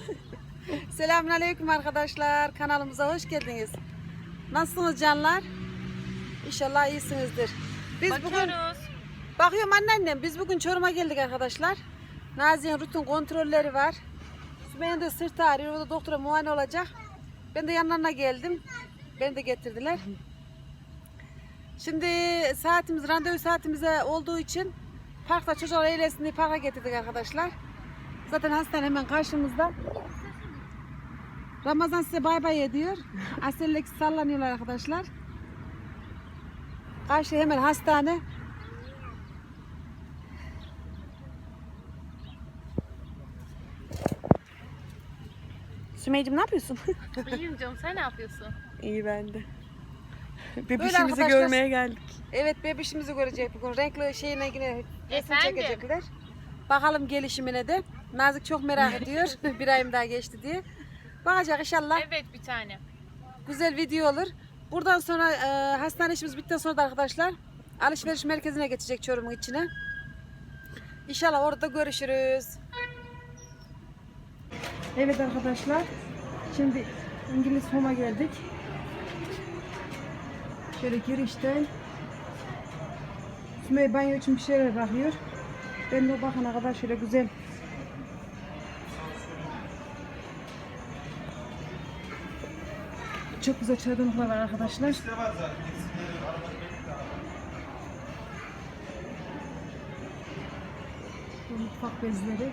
Selamünaleyküm arkadaşlar. Kanalımıza hoş geldiniz. Nasılsınız canlar? İnşallah iyisinizdir. Biz bugün Bakıyoruz. bakıyorum anneannem. Biz bugün Çorum'a geldik arkadaşlar. Nazi'nin rutin kontrolleri var. Sümeyye'nin de sırt ağrıyor. O da doktora muayene olacak. Ben de yanlarına geldim. Beni de getirdiler. Şimdi saatimiz, randevu saatimize olduğu için parkta çocuklar eğlensin diye parka getirdik arkadaşlar. Zaten hastane hemen karşımızda. Ramazan size bay bay ediyor. Asel'le ikisi sallanıyorlar arkadaşlar. Karşı hemen hastane. Sümeyciğim ne yapıyorsun? İyiyim canım sen ne yapıyorsun? İyi ben de. Bebişimizi görmeye geldik. Evet bebişimizi görecek bugün. Renkli şeyine yine resim Efendim? çekecekler. Bakalım gelişimine de. Nazik çok merak ediyor. bir ayım daha geçti diye. Bakacak inşallah. Evet bir tane. Güzel video olur. Buradan sonra e, hastane işimiz bittikten sonra da arkadaşlar alışveriş merkezine geçecek Çorum'un içine. İnşallah orada görüşürüz. Evet arkadaşlar. Şimdi İngiliz Home'a geldik. Şöyle girişten Sümey banyo için bir şeyler bakıyor. Ben de o bakana kadar şöyle güzel Çok güzel çadırlıklar var arkadaşlar. Bu mutfak bezleri.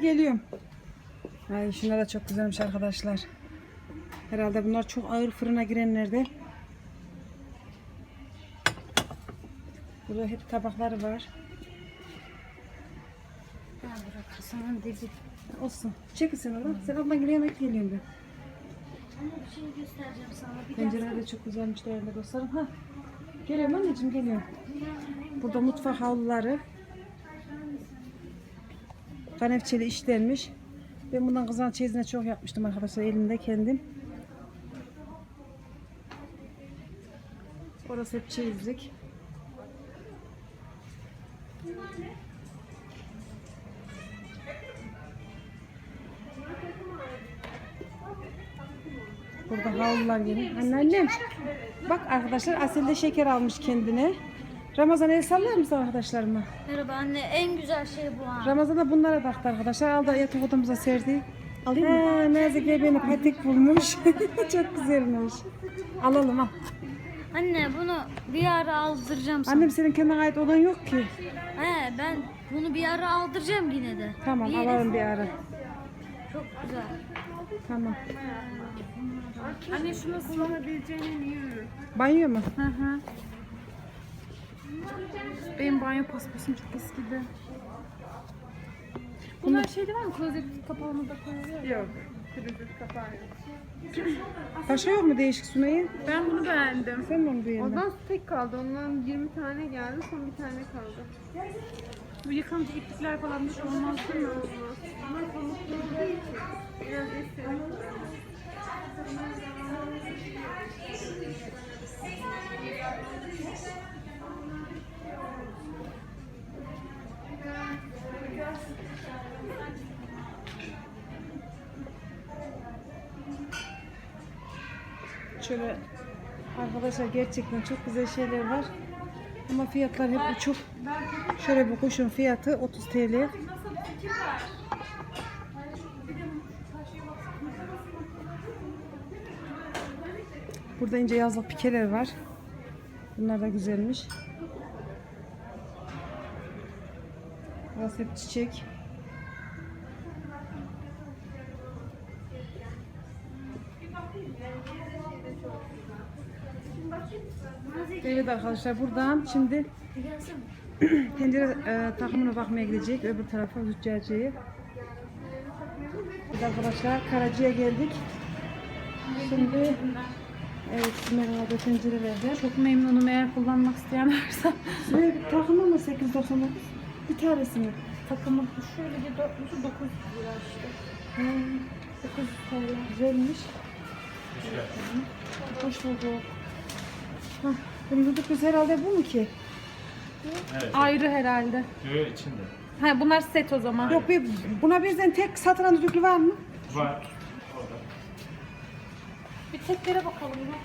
Geliyorum. Ay şunlar da çok güzelmiş arkadaşlar. Herhalde bunlar çok ağır fırına girenlerde. Burada hep tabakları var. Sana dedi. Olsun. Çekil sen oradan. Sen ablan geliyor yemek geliyorum ben. Anne bir şey göstereceğim sana. Bir Pencereler de çok güzelmiş değerli dostlarım. Ha. Geliyorum anneciğim geliyorum. Burada mutfak havluları. Kanepçeli işlenmiş. Ben bundan kızan çeyizine çok yapmıştım arkadaşlar elimde kendim. Orası hep çeyizlik. Burada havlular yine. Anneannem. Bak arkadaşlar Asel de şeker almış kendine. Ramazan el sallar mısın arkadaşlarıma? Merhaba anne en güzel şey bu ha. Ramazan da bunlara taktı arkadaşlar. Aldı yatak odamıza serdi. Alayım mı? Ha, Nazike beni patik bulmuş. Çok güzelmiş. Alalım al. Anne bunu bir ara aldıracağım sana. Annem senin kendine ait odan yok ki. He ben bunu bir ara aldıracağım yine de. Tamam Bir alalım bir ara. Çok güzel. Tamam. Anne şunu sığınabileceğine niye Banyo mu? Hı hı. Benim banyo paspasım çok eskidi. Bunlar şeyde var mı? Klozet kapağını da koyuyor. Yok. Klozet kapağı yok. Başka yok mu değişik Sümeyye? Ben bunu beğendim. Sen mi onu beğendin? Ondan tek kaldı. Ondan 20 tane geldi. Son bir tane kaldı. Bu yıkanıcı iplikler falan bir şey olmaz değil mi? Ama pamuklu olduğu için biraz eski. Şöyle arkadaşlar gerçekten çok güzel şeyler var. Ama fiyatlar hep uçuk. Şöyle bu kuşun fiyatı 30 TL. Burada ince yazlık pikeler var. Bunlar da güzelmiş. Burası hep çiçek. Evet arkadaşlar buradan şimdi tencere e, takımına bakmaya gidecek öbür tarafa züccaciyeye. Evet arkadaşlar Karacı'ya geldik. Şimdi evet Sümer'e tencerelerde. Çok memnunum eğer kullanmak isteyen varsa. Bir takımı mı 8.99? Bir tanesi mi? Takımı şöyle bir 400 900 lira işte. Hmm, 900 TL. Güzelmiş. Hoş bulduk. Hah, benim bulduk herhalde bu mu ki? Evet. Ayrı herhalde. Diyor içinde. Ha bunlar set o zaman. Yok bir, buna birden tek satılan düdüklü var mı? Var. Orada. Bir teklere bakalım ya.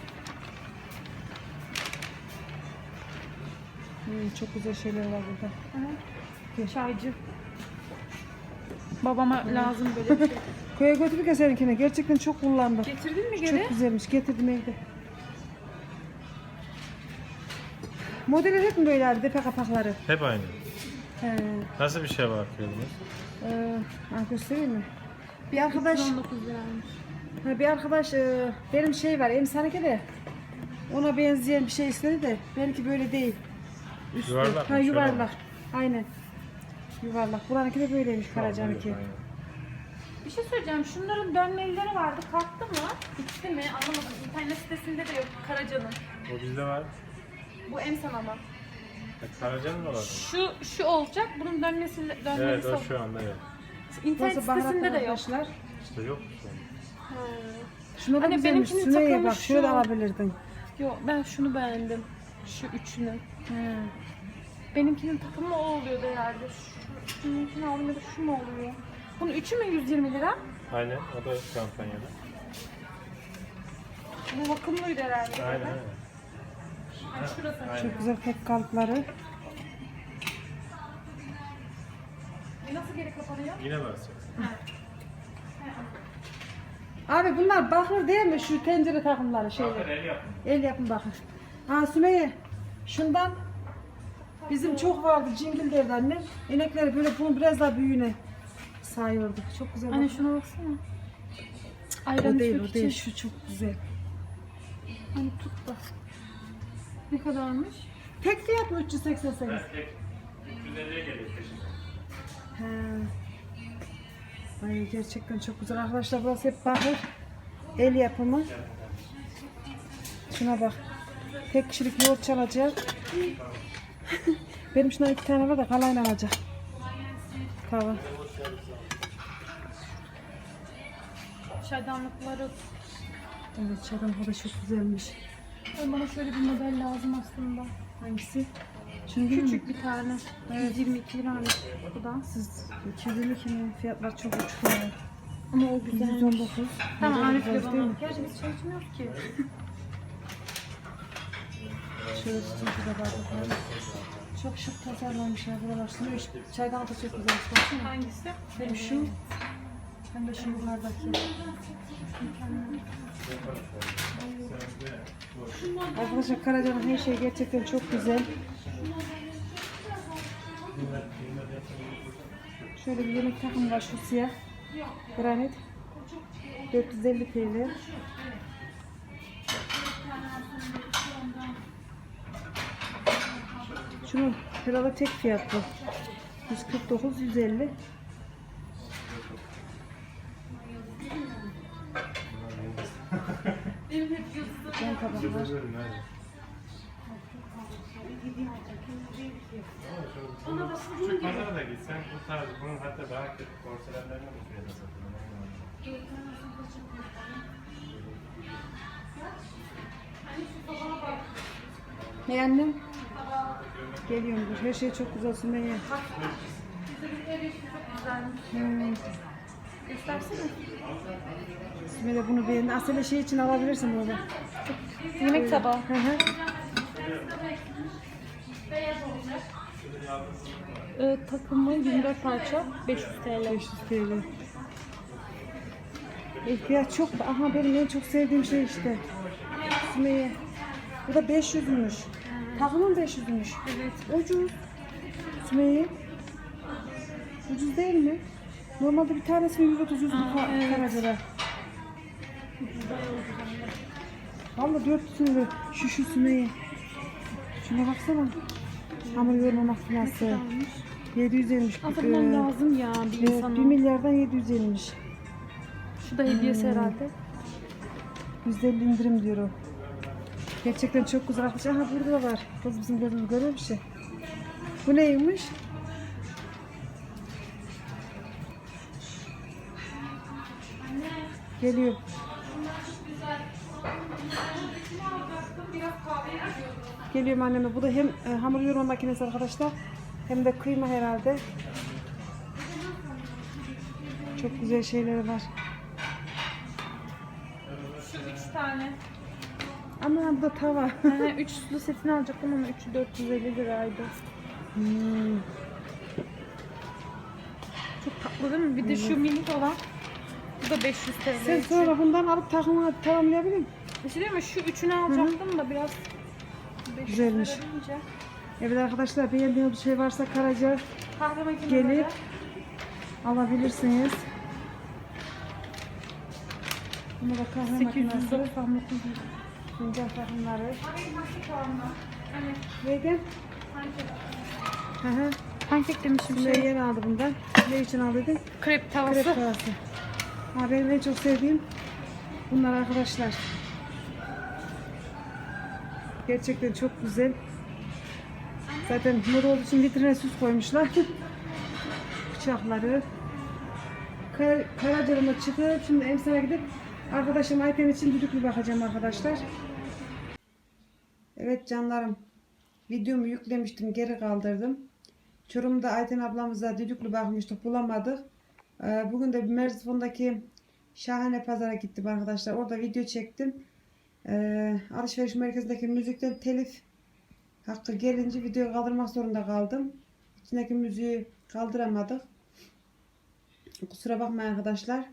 Hmm, çok güzel şeyler var burada. Çaycı. Babama lazım böyle bir şey. Köye götürdük ya seninkine. Gerçekten çok kullandım. Getirdin mi geri? Çok güzelmiş. Getirdim evde. Modeli hep mi böyle abi depe kapakları? Hep aynı. He. Nasıl bir şey bakıyordunuz? Ee, göstereyim mi? Bir arkadaş 19 liraymış. Ha, bir arkadaş e, benim şey var emsaneke de ona benzeyen bir şey istedi de benimki böyle değil. Üstü. Yuvarlak? Ha Şöyle yuvarlak. Aynen. Yuvarlak. Buranınki de böyleymiş Karacan'ınki. Bir şey söyleyeceğim. Şunların dönmelileri vardı. Kalktı mı? Bitti mi? Anlamadım. İnternet sitesinde de yok Karaca'nın. O bizde var. Bu emsan ama. E, Karacan'ın da var. mı? Şu şu olacak. Bunun dönmesi dönmesi Evet o şu anda yok. İnternet baharat sitesinde de yok. arkadaşlar. İşte yok. şu an. Şuna da Hani güzelmiş. benimkinin Sümeyye bak takılmış şöyle şu. alabilirdin. Yok ben şunu beğendim. Şu üçünü. He. Benimkinin takımı o oluyordu herhalde. Şu, şununkini aldım ya da şu mu oluyor? Bunun üçü mü 120 lira? Aynen o da kampanyada. Bu bakımlıydı herhalde. Aynen aynen. Yani şurası. Çok güzel tek kalıpları. E nasıl geri kapanıyor? Yine basacaksın. Abi bunlar bakır değil mi? Şu tencere takımları şeyler. el yapın. El yapın bakın. Ha Sümeyye şundan bizim çok vardı cingil derdi annem. İnekleri böyle bunun biraz daha büyüğüne sayıyordu. Çok güzel. Anne bak. şuna baksana. Ayran o değil o değil. Şu çok güzel. Hani tut da. Ne kadarmış? Tek fiyat mı 388? Tek 350'ye geliyor peşinden. He. Ay gerçekten çok güzel arkadaşlar burası hep bakır. El yapımı. Şuna bak. Tek kişilik yoğurt çalacak. Benim şuna iki tane var da kalayla alacak. Kahve. Çaydanlıkları. Evet da çok güzelmiş. Ay, Bana şöyle bir model lazım aslında. Hangisi? Şunu Küçük. Küçük bir tane. 122 liraymış bu da. Siz 252 mi? Fiyatlar çok uçuk. Ama o güzel. 119. Tamam Arif'le bana. mi? Gerçi biz çay içmiyoruz ki. Şöyle tutunca da var bakalım. Çok şık tasarlanmış ya buralar. Şunu iş- Çaydan da çok güzelmiş. Baksana. Hangisi? Hem şu hem de şu yukarıdaki. Arkadaşlar Karaca'nın her şey gerçekten çok güzel. Şöyle bir yemek takımı var şu siyah. Granit. 450 TL. Şunun herhalde tek fiyat bu. 149 150. Ben tabaklar. Küçük pazara da gitsen bu tarz bunun hatta daha kötü porselenlerine de fiyata satılıyor. Annem? Geliyorum. Her şey çok güzel Sümeyye. Hmm. Göstersene. Sümeyye bunu beğendi. Aslında şey için alabilirsin bunu da. Yemek tabağı. Hı hı. Ee, takımı 24 parça 500 TL. 500 TL. İhtiyaç çok. Aha benim en çok sevdiğim şey işte. Sümeyye. Bu da 500'müş. Takımın 500'müş. Evet. Ucuz. Sümeyye. Ucuz değil mi? Normalde bir tanesini 130 140 Aa, evet. Karaca'da. Valla 400 lira. Şu şu Sümeyye. Şuna baksana. Hamur yoğurma makinesi. 750'miş. Alırmam Ee, lazım ya bir evet, insana. 1 milyardan 750'miş. Şu da hediyesi herhalde. %50 indirim diyor o. Gerçekten çok güzel arkadaşlar. Aha burada da var. Kız bizim gözümüz görüyor bir şey. Bu neymiş? Geliyor. Geliyorum anneme. Bu da hem e, hamur yoğurma makinesi arkadaşlar. Hem de kıyma herhalde. Çok güzel şeyleri var. Da tava. He, üçlü setini alacaktım ama üçü 450 liraydı. Hmm. Çok tatlı değil mi? Bir de şu minik olan. Bu da 500 TL. Sen sonra bundan alıp takımına tamamlayabilir misin? Bir şey diyeyim mi? Şu üçünü alacaktım da biraz 500 Güzelmiş. lira deyince. Evet arkadaşlar beğendiğiniz bir şey varsa Karaca Kahve makineleri. gelip alabilirsiniz. Bunu da kahve makinesi, 899 fincan takımları. Neydi? Hı hı. Pankek demişim Şimdi şey. yeni aldı bundan. Ne için aldıydın? Krep tavası. Krep tavası. Ha benim en çok sevdiğim bunlar arkadaşlar. Gerçekten çok güzel. Zaten moda olduğu için vitrine süs koymuşlar. Bıçakları. Kar Karacalım'a çıkıp şimdi emsana gidip arkadaşım Ayten için düdüklü bakacağım arkadaşlar. Evet canlarım. Videomu yüklemiştim geri kaldırdım. Çorum'da Ayten ablamıza düdüklü bakmıştık bulamadık. Ee, Bugün de Merzifon'daki Şahane Pazar'a gittim arkadaşlar. Orada video çektim. Ee, alışveriş merkezindeki müzikten telif hakkı gelince videoyu kaldırmak zorunda kaldım. İçindeki müziği kaldıramadık. Kusura bakmayın arkadaşlar.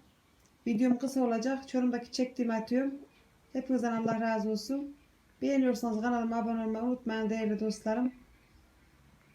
Videom kısa olacak. Çorum'daki çektiğimi atıyorum. Hepinizden Allah razı olsun. Beğeniyorsanız kanalıma abone olmayı unutmayın değerli dostlarım.